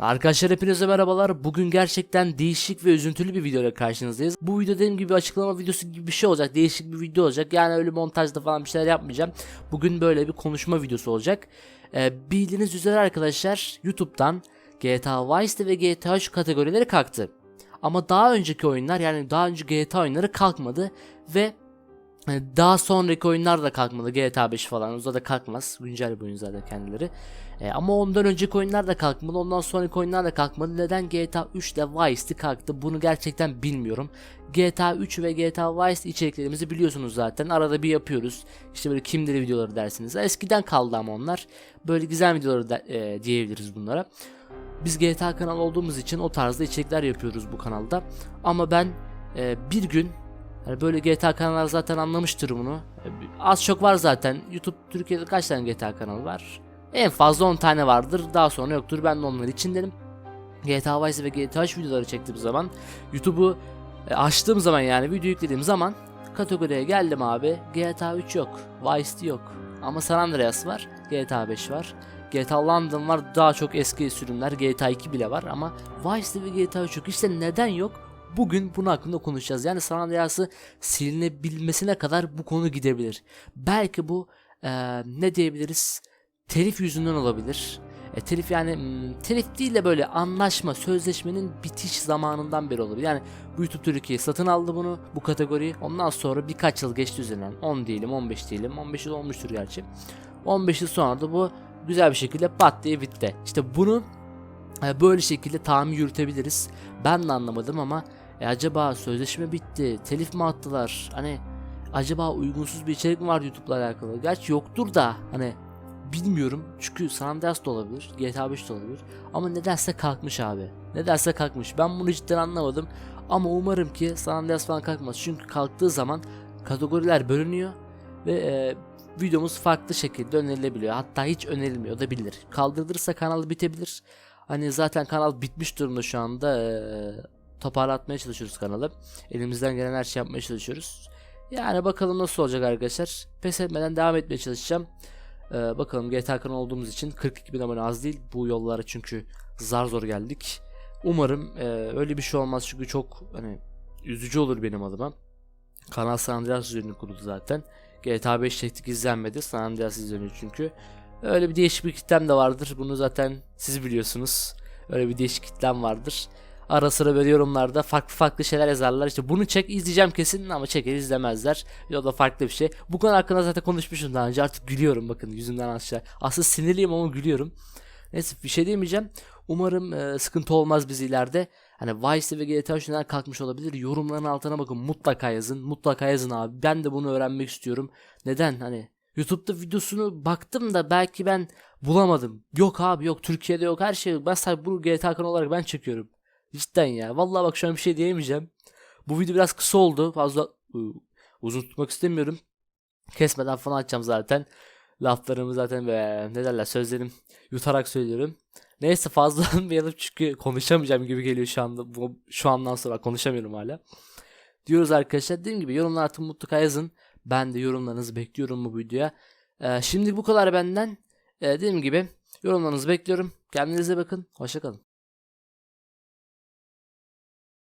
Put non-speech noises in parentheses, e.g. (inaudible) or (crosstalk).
Arkadaşlar hepinize merhabalar. Bugün gerçekten değişik ve üzüntülü bir videoyla karşınızdayız. Bu video dediğim gibi açıklama videosu gibi bir şey olacak. Değişik bir video olacak. Yani öyle montajda falan bir şeyler yapmayacağım. Bugün böyle bir konuşma videosu olacak. Ee, bildiğiniz üzere arkadaşlar YouTube'dan GTA Vice ve GTA 3 kategorileri kalktı. Ama daha önceki oyunlar yani daha önce GTA oyunları kalkmadı ve daha sonraki oyunlar da kalkmadı. GTA 5 falan. Uzada da kalkmaz. Güncel bir oyun zaten kendileri. E, ama ondan önceki oyunlar da kalkmadı. Ondan sonraki oyunlar da kalkmadı. Neden GTA 3 ile Vice'di kalktı? Bunu gerçekten bilmiyorum. GTA 3 ve GTA Vice içeriklerimizi biliyorsunuz zaten. Arada bir yapıyoruz. İşte böyle kimleri videoları dersiniz. Eskiden kaldı ama onlar. Böyle güzel videoları da, e, diyebiliriz bunlara. Biz GTA kanalı olduğumuz için o tarzda içerikler yapıyoruz bu kanalda. Ama ben e, bir gün yani böyle GTA kanallar zaten anlamıştır bunu. E, Az çok var zaten. YouTube Türkiye'de kaç tane GTA kanalı var? En fazla 10 tane vardır. Daha sonra yoktur. Ben de onlar için dedim. GTA Vice ve GTA 3 videoları çektiğim zaman YouTube'u e, açtığım zaman yani video yüklediğim zaman kategoriye geldim abi. GTA 3 yok. Vice yok. Ama San Andreas var. GTA 5 var. GTA London var. Daha çok eski sürümler. GTA 2 bile var ama Vice ve GTA 3 yok. İşte neden yok? Bugün bunun hakkında konuşacağız. Yani San Andreas'ı silinebilmesine kadar bu konu gidebilir. Belki bu e, ne diyebiliriz? Telif yüzünden olabilir. E, telif yani hmm, telif değil de böyle anlaşma, sözleşmenin bitiş zamanından beri olabilir. Yani bu YouTube Türkiye satın aldı bunu, bu kategoriyi. Ondan sonra birkaç yıl geçti üzerinden. 10 diyelim, 15 diyelim. 15 yıl olmuştur gerçi. 15 yıl sonra da bu güzel bir şekilde pat diye bitti. İşte bunu e, böyle şekilde tahmin yürütebiliriz. Ben de anlamadım ama e, acaba sözleşme bitti, telif mi attılar? Hani acaba uygunsuz bir içerik mi var YouTube'la alakalı? Gerçi yoktur da hani bilmiyorum. Çünkü San Andreas da olabilir, GTA 5 de olabilir. Ama nedense kalkmış abi. Nedense kalkmış. Ben bunu cidden anlamadım. Ama umarım ki San Andreas falan kalkmaz. Çünkü kalktığı zaman kategoriler bölünüyor ve e, videomuz farklı şekilde önerilebiliyor. Hatta hiç önerilmiyor da bilir. Kaldırılırsa kanal bitebilir. Hani zaten kanal bitmiş durumda şu anda. Ee, toparlatmaya çalışıyoruz kanalı. Elimizden gelen her şey yapmaya çalışıyoruz. Yani bakalım nasıl olacak arkadaşlar. Pes etmeden devam etmeye çalışacağım. Ee, bakalım GTA kanalı olduğumuz için 42 bin abone az değil. Bu yollara çünkü zar zor geldik. Umarım e, öyle bir şey olmaz çünkü çok hani üzücü olur benim adıma. Kanal San Andreas üzerine kuruldu zaten. GTA 5 çektik izlenmedi. San Andreas izleniyor çünkü. Öyle bir değişik bir kitlem de vardır. Bunu zaten siz biliyorsunuz. Öyle bir değişik kitlem vardır. Ara sıra böyle yorumlarda farklı farklı şeyler yazarlar. İşte bunu çek izleyeceğim kesin ama çeker izlemezler. O da farklı bir şey. Bu konu hakkında zaten konuşmuşum daha önce. Artık gülüyorum bakın yüzümden aşağı. Aslında sinirliyim ama gülüyorum. Neyse bir şey demeyeceğim. Umarım e, sıkıntı olmaz biz ileride. Hani Vice ve GTA 3 neden kalkmış olabilir? Yorumların altına bakın mutlaka yazın. Mutlaka yazın abi. Ben de bunu öğrenmek istiyorum. Neden? Hani YouTube'da videosunu baktım da belki ben bulamadım. Yok abi yok Türkiye'de yok her şey yok. Ben sadece bu GTA kanalı olarak ben çekiyorum. Cidden ya. Vallahi bak şu an bir şey diyemeyeceğim. Bu video biraz kısa oldu. Fazla ıı, uzun tutmak istemiyorum. Kesmeden falan açacağım zaten. Laflarımı zaten ve ne derler sözlerim yutarak söylüyorum. Neyse fazla almayalım (laughs) çünkü konuşamayacağım gibi geliyor şu anda. Bu, şu andan sonra konuşamıyorum hala. Diyoruz arkadaşlar. Dediğim gibi yorumlar artık mutlaka yazın. Ben de yorumlarınızı bekliyorum bu videoya. Ee, şimdi bu kadar benden. Ee, dediğim gibi yorumlarınızı bekliyorum. Kendinize bakın. Hoşçakalın.